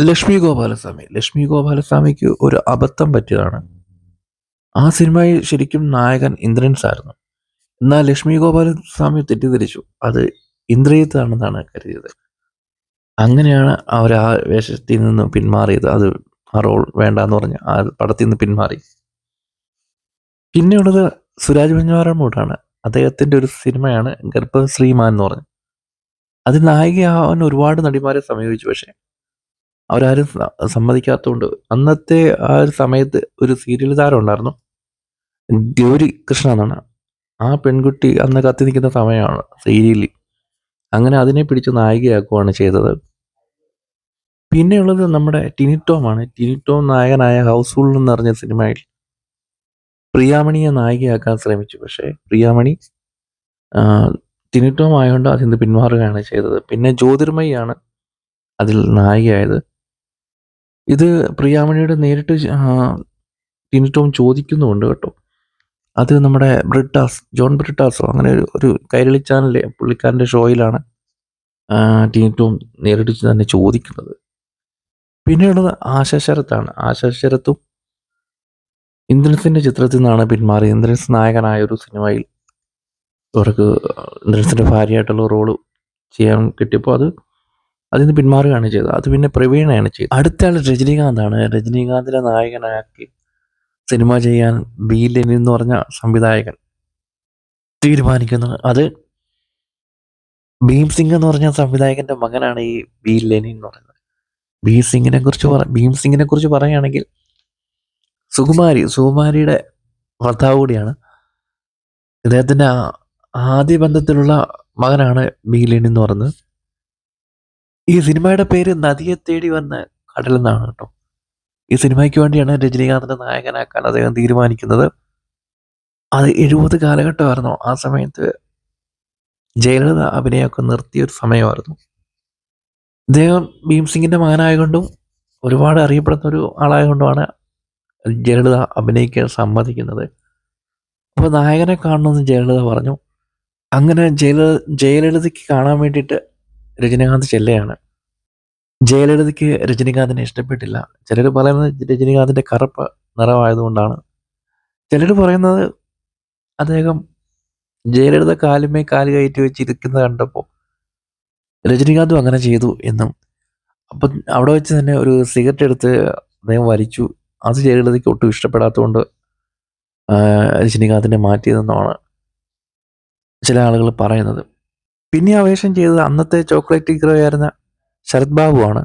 ലക്ഷ്മി ഗോപാലസ്വാമി. ലക്ഷ്മി ഗോപാലസ്വാമിക്ക് ഒരു അബദ്ധം പറ്റിയതാണ്. ആ സിനിമയിൽ ശരിക്കും നായകൻ ഇന്ദ്രൻസ് ആയിരുന്നു എന്നാൽ ലക്ഷ്മി ഗോപാലസ്വാമി തെറ്റിദ്ധരിച്ചു. അത് ഇന്ദ്രിയത്താണെന്നാണ് കരുതിയത്. അങ്ങനെയാണ് അവർ ആ വേഷത്തിൽ നിന്ന് പിന്മാറിയത്. അത് ആ റോൾ വേണ്ടെന്ന് പറഞ്ഞ് ആ പടത്തിൽ നിന്ന് പിന്മാറി. പിന്നെയുള്ളത് സുരാജ് വെഞ്ഞാറമൂട്ടാണ് അദ്ദേഹത്തിന്റെ ഒരു സിനിമയാണ് ഗർഭശ്രീമാൻ എന്ന് പറഞ്ഞു. അതിൽ നായികയാവാൻ ഒരുപാട് നടിമാരെ സമീപിച്ചു. പക്ഷെ അവരാരും സമ്മതിക്കാത്തതുകൊണ്ട് അന്നത്തെ ആ ഒരു സമയത്ത് ഒരു സീരിയൽ താരം ഉണ്ടായിരുന്നു. ഗൗരി കൃഷ്ണ എന്നാണ്. ആ പെൺകുട്ടി അന്ന് കത്തി നിൽക്കുന്ന സമയമാണ് സീരിയലിൽ അങ്ങനെ അതിനെ പിടിച്ച് നായികയാക്കുകയാണ് ചെയ്തത്. പിന്നെയുള്ളത് നമ്മുടെ ടിനിറ്റോമാണ് ടിനിറ്റോം നായകനായ ഹൗസ്ഫുൾ എന്ന് പറഞ്ഞ സിനിമയിൽ പ്രിയാമണിയെ നായികയാക്കാൻ ശ്രമിച്ചു. പക്ഷേ പ്രിയാമണി ടിനിറ്റോം ആയതുകൊണ്ട് അതിൽ നിന്ന് പിന്മാറുകയാണ് ചെയ്തത്. പിന്നെ ജ്യോതിർമയാണ് അതിൽ നായികയായത്. ഇത് പ്രിയാമണിയുടെ നേരിട്ട് ടിനി ടോം ചോദിക്കുന്നുമുണ്ട് കേട്ടോ. അത് നമ്മുടെ ബ്രിട്ടാസ് ജോൺ ബ്രിട്ടാസോ? അങ്ങനെ ഒരു ഒരു കൈരളി ചാനലിലെ പുള്ളിക്കാരന്റെ ഷോയിലാണ് ടിനി ടോം നേരിട്ട് തന്നെ ചോദിക്കുന്നത്. പിന്നെയുള്ളത് ആശാ ശരത്താണ്. ആശാ ശരത്തും ഇന്ദ്രൻസിന്റെ ചിത്രത്തിൽ നിന്നാണ് പിന്മാറി ഇന്ദ്രൻസ് നായകനായ ഒരു സിനിമയിൽ അവർക്ക് ഇന്ദ്രൻസിന്റെ ഭാര്യയായിട്ടുള്ള റോൾ ചെയ്യാൻ കിട്ടിയപ്പോൾ അത് അതിൽ നിന്ന് പിന്മാറുകയാണ് ചെയ്തത്. അത് പിന്നെ പ്രവീണയാണ് ചെയ്തത്. അടുത്ത ആൾ രജനീകാന്താണ്. രജനീകാന്തിനെ നായകനാക്കി സിനിമ ചെയ്യാൻ ബി ലെനി എന്ന് പറഞ്ഞ സംവിധായകൻ തീരുമാനിക്കുന്നത്. അത് ഭീം സിംഗ് എന്ന് പറഞ്ഞ സംവിധായകന്റെ മകനാണ് ഈ ബി ലെനി എന്ന് പറയുന്നത്. ബി സിംഗിനെ കുറിച്ച് പറ ഭീം സിംഗിനെ കുറിച്ച് പറയുകയാണെങ്കിൽ സുകുമാരി സുകുമാരിയുടെ ഭർത്താവ് കൂടിയാണ്. ഇദ്ദേഹത്തിന്റെ ആദ്യ ബന്ധത്തിലുള്ള മകനാണ് ബി ലെനി എന്ന് പറയുന്നത്. ഈ സിനിമയുടെ പേര് നദിയെ തേടി വന്ന കടൽ എന്നാണ് കേട്ടോ. ഈ സിനിമയ്ക്ക് വേണ്ടിയാണ് രജനീകാന്തിന്റെ നായകനാക്കാൻ അദ്ദേഹം തീരുമാനിക്കുന്നത്. അത് എഴുപത് കാലഘട്ടമായിരുന്നു. ആ സമയത്ത് ജയലളിത അഭിനയമൊക്കെ നിർത്തിയ ഒരു സമയമായിരുന്നു. അദ്ദേഹം ഭീം സിംഗിന്റെ മകനായതുകൊണ്ടും ഒരുപാട് അറിയപ്പെടുന്ന ഒരു ആളായതുകൊണ്ടുമാണ് ജയലളിത അഭിനയിക്കാൻ സമ്മതിക്കുന്നത്. അപ്പോൾ നായകനെ കാണണമെന്ന് ജയലളിത പറഞ്ഞു. അങ്ങനെ ജയലളിത ജയലളിതയ്ക്ക് കാണാൻ വേണ്ടിയിട്ട് രജനീകാന്ത് ചെല്ലുകയാണ്. ജയലളിതയ്ക്ക് രജനീകാന്തിനെ ഇഷ്ടപ്പെട്ടില്ല. ചിലർ പറയുന്നത് രജനീകാന്തിന്റെ കറുപ്പ് നിറമായതുകൊണ്ടാണ്. ചിലർ പറയുന്നത് അദ്ദേഹം ജയലളിത കാലുമേ കാൽ കയറ്റി വെച്ചിരിക്കുന്നത് കണ്ടപ്പോൾ രജനീകാന്തും അങ്ങനെ ചെയ്തു എന്നും. അപ്പം അവിടെ വെച്ച് തന്നെ ഒരു സിഗരറ്റ് എടുത്ത് അദ്ദേഹം വലിച്ചു. അത് ജയലളിതയ്ക്ക് ഒട്ടും ഇഷ്ടപ്പെടാത്തതുകൊണ്ട് രജനികാന്തിനെ മാറ്റിയതെന്നാണ് ചില ആളുകൾ പറയുന്നത്. പിന്നെ ആവേശം ചെയ്തത് അന്നത്തെ ചോക്ലേറ്റ് ഹീറോ ആയിരുന്ന ശരത് ബാബു ആണ്